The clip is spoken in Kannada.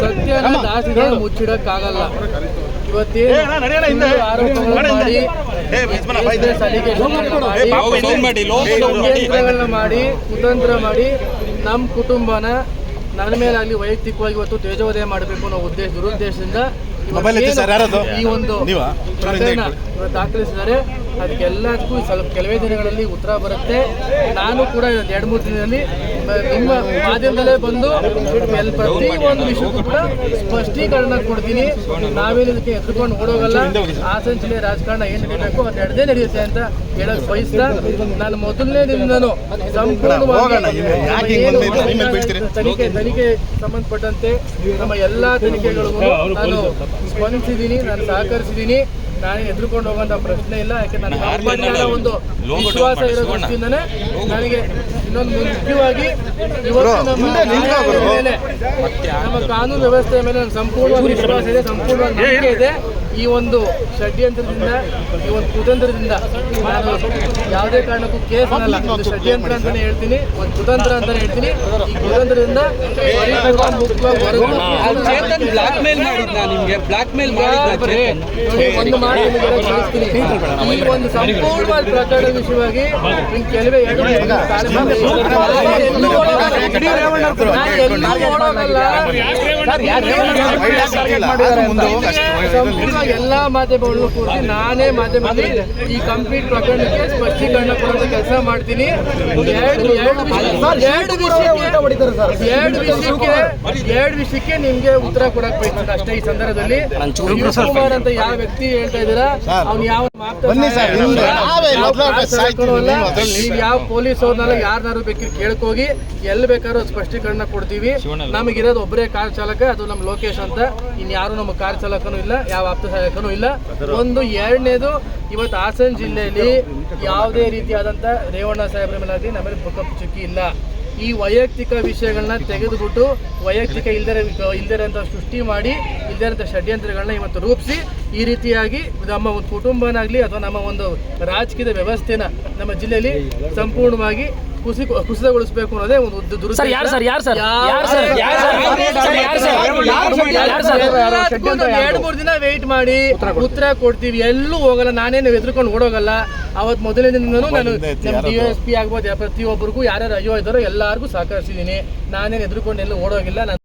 ಸತ್ಯನ ಮುಚ್ಚಿಡಕ್ಕಾಗಲ್ಲ ಇವತ್ತೇನು ಮಾಡಿ ಕುತಂತ್ರ ಮಾಡಿ ನಮ್ಮ ಕುಟುಂಬನ ನನ್ನ ಮೇಲಾಗಲಿ ವೈಯಕ್ತಿಕವಾಗಿ ಇವತ್ತು ತೇಜೋದಯ ಮಾಡಬೇಕು ಅನ್ನೋ ಉದ್ದೇಶ ದುರುದ್ದೇಶದಿಂದ? ಈ ಒಂದು ದಾಖಲಿಸಿದ್ದಾರೆ ಅದಕ್ಕೆಲ್ಲದಕ್ಕೂ ಸ್ವಲ್ಪ ಕೆಲವೇ ದಿನಗಳಲ್ಲಿ ಉತ್ತರ ಬರುತ್ತೆ. ನಾನು ಕೂಡ ಎರಡು ಮೂರು ದಿನದಲ್ಲಿ ನಿಮ್ಮ ಮಾಧ್ಯಮದಲ್ಲೇ ಬಂದು ಪ್ರತಿ ಒಂದು ವಿಷಯಕ್ಕೂ ಕೂಡ ಸ್ಪಷ್ಟೀಕರಣ ಕೊಡ್ತೀನಿ. ನಾವೇನು ಇದಕ್ಕೆ ಎತ್ಕೊಂಡು ಓಡೋಗಲ್ಲ. ಹಾಸನ ಜಿಲ್ಲೆ ರಾಜಕಾರಣ ಏನು ನಡೀಬೇಕು ಅದು ನಡೆದೇ ನಡೆಯುತ್ತೆ ಅಂತ ಹೇಳಕ್ ಬಯಸ್ತಾ ನಾನು ಮೊದಲನೇ ದಿನದೂ ಸಂಪೂರ್ಣವಾಗಿ? ತನಿಖೆ ತನಿಖೆ ಸಂಬಂಧಪಟ್ಟಂತೆ ನಮ್ಮ ಎಲ್ಲ ತನಿಖೆಗಳಿಗೂ ನಾನು ಸ್ಪಂದಿಸಿದ್ದೀನಿ ನಾನು ಸಹಕರಿಸಿದ್ದೀನಿ. ನಾನು ಎದುರುಕೊಂಡು ಹೋಗುವಂತ ಪ್ರಶ್ನೆ ಇಲ್ಲ ಯಾಕೆ ನನ್ನ ಒಂದು ವಿಶ್ವಾಸ ಇರೋ ದೃಷ್ಟಿಯಿಂದನೇ ನನಗೆ ಇನ್ನೊಂದು ಮುಖ್ಯವಾಗಿ ಇವತ್ತು ನಮ್ಮ ಕಾನೂನು ವ್ಯವಸ್ಥೆಯ ಮೇಲೆ ಸಂಪೂರ್ಣ ಸಂಪೂರ್ಣವಾಗಿ ವಿಶ್ವಾಸ ಇದೆ ಸಂಪೂರ್ಣ ನಂಬಿಕೆ ಇದೆ. ಈ ಒಂದು ಷಡ್ಯಂತ್ರದಿಂದ ಈ ಒಂದು ಕುತಂತ್ರದಿಂದ ನಾನು ಯಾವುದೇ ಕಾರಣಕ್ಕೂ ಕೇಸ್ ಅನ್ನಲ್ಲ ಒಂದು ಷಡ್ಯಂತ್ರ ಅಂತಾನೆ ಹೇಳ್ತೀನಿ ಒಂದು ಕುತಂತ್ರ ಅಂತಾನೆ ಹೇಳ್ತೀನಿ ಈ ಕುತಂತ್ರದಿಂದ ಒಂದು ಮಾಡಿ ತಿಳಿಸ್ತೀನಿ. ಈ ಒಂದು ಸಂಪೂರ್ಣವಾದ ಪ್ರಕರಣದ ವಿಷಯವಾಗಿ ಕೆಲವೇ ಎರಡು ಎಲ್ಲೂ ಓಡೋಗಲ್ಲ. ಎಲ್ಲೂ ಮಾಧ್ಯಮಗಳನ್ನು ಕೂರಿಸಿ ನಾನೇ ಮಾಧ್ಯಮದಲ್ಲಿ ಈ ಕಂಪ್ಲೀಟ್ ಪ್ರಕರಣಕ್ಕೆ ಸ್ಪಷ್ಟೀಕರಣ ಕೊಡುವಂತ ಕೆಲಸ ಮಾಡ್ತೀನಿ. ಎರಡು ಎರಡು ವಿಷಯ- ಎರಡು ವಿಷಯಕ್ಕೆ ಎರಡು ವಿಷಯಕ್ಕೆ ಎರಡು ವಿಷಯಕ್ಕೆ ನಿಮ್ಗೆ ಉತ್ತರ ಕೊಡಕ್ ಬಯಸ್ತದೆ ಅಷ್ಟೇ ಈ ಸಂದರ್ಭದಲ್ಲಿ. ಶಿವಕುಮಾರ್ ಅಂತ ಯಾವ ವ್ಯಕ್ತಿ ಹೇಳ್ತಾ ಇದ್ದೀರಾ? ಅವ್ನು ಯಾವ ನೀವು ಯಾವ ಪೊಲೀಸ್ ಅವ್ರನ್ನೆಲ್ಲ ಯಾರನ್ನಾರು ಬೇಕಿದ್ರೆ ಕೇಳ್ಕೋಗಿ ಎಲ್ಲಿ ಬೇಕಾದ್ರೂ ಸ್ಪಷ್ಟೀಕರಣ ಕೊಡ್ತೀವಿ. ನಮಗಿರೋದು ಒಬ್ಬರೇ ಕಾರ್ ಚಾಲಕ ಅದು ನಮ್ಮ ಲೋಕೇಶ್ ಅಂತ. ಇನ್ಯಾರು ನಮ್ಮ ಕಾರ್ ಚಾಲಕನೂ ಇಲ್ಲ ಯಾವ ಆಪ್ತ ಸಹಾಯಕನೂ ಇಲ್ಲ. ಒಂದು ಎರಡನೇದು ಇವತ್ತು ಹಾಸನ ಜಿಲ್ಲೆಯಲ್ಲಿ ಯಾವುದೇ ರೀತಿಯಾದಂಥ ರೇವಣ್ಣ ಸಾಹೇಬ್ರ ಮೇಲಾಗಲಿ ನಮಗೆ ಬುಕ್ಕಪ್ ಚುಕ್ಕಿ ಇಲ್ಲ. ಈ ವೈಯಕ್ತಿಕ ವಿಷಯಗಳನ್ನ ತೆಗೆದುಬಿಟ್ಟು ವೈಯಕ್ತಿಕ ಇಲ್ದರೆ ಇಲ್ದಿರೋಂಥ ಅಂತ ಸೃಷ್ಟಿ ಮಾಡಿ ಇಲ್ದಿರೋಂಥ ಅಂತ ಷಡ್ಯಂತ್ರಗಳನ್ನ ಇವತ್ತು ರೂಪಿಸಿ ಈ ರೀತಿಯಾಗಿ ನಮ್ಮ ಒಂದು ಕುಟುಂಬನಾಗಲಿ ಅಥವಾ ನಮ್ಮ ಒಂದು ರಾಜಕೀಯ ವ್ಯವಸ್ಥೆನ ನಮ್ಮ ಜಿಲ್ಲೆಯಲ್ಲಿ ಸಂಪೂರ್ಣವಾಗಿ ಕುಸಿ ಕುಸಿತಗೊಳಿಸಬೇಕು ಅನ್ನೋದೇ ಒಂದು ಉದ್ದ ಎರಡು ಮೂರು ದಿನ ವೆಯ್ಟ್ ಮಾಡಿ. ಉತ್ತರ ಕೊಡ್ತೀವಿ. ಎಲ್ಲೂ ಹೋಗಲ್ಲ. ನಾನೇನು ಎದ್ರುಕೊಂಡು ಓಡೋಗಲ್ಲ. ಅವತ್ತು ಮೊದಲನೇ ದಿನನೂ ನಾನು ಡಿ ಎಸ್ ಪಿ ಆಗ್ಬೋದು. ಪ್ರತಿಯೊಬ್ಬರಿಗೂ ಯಾರ್ಯಾರು ಅಯ್ಯೋ ಇದ್ದಾರೋ ಎಲ್ಲರಿಗೂ ಸಹಕರಿಸಿದ್ದೀನಿ ನಾನೇನು ಎದ್ರುಕೊಂಡು ಎಲ್ಲೂ ಓಡೋಗಿಲ್ಲ. ನಾನು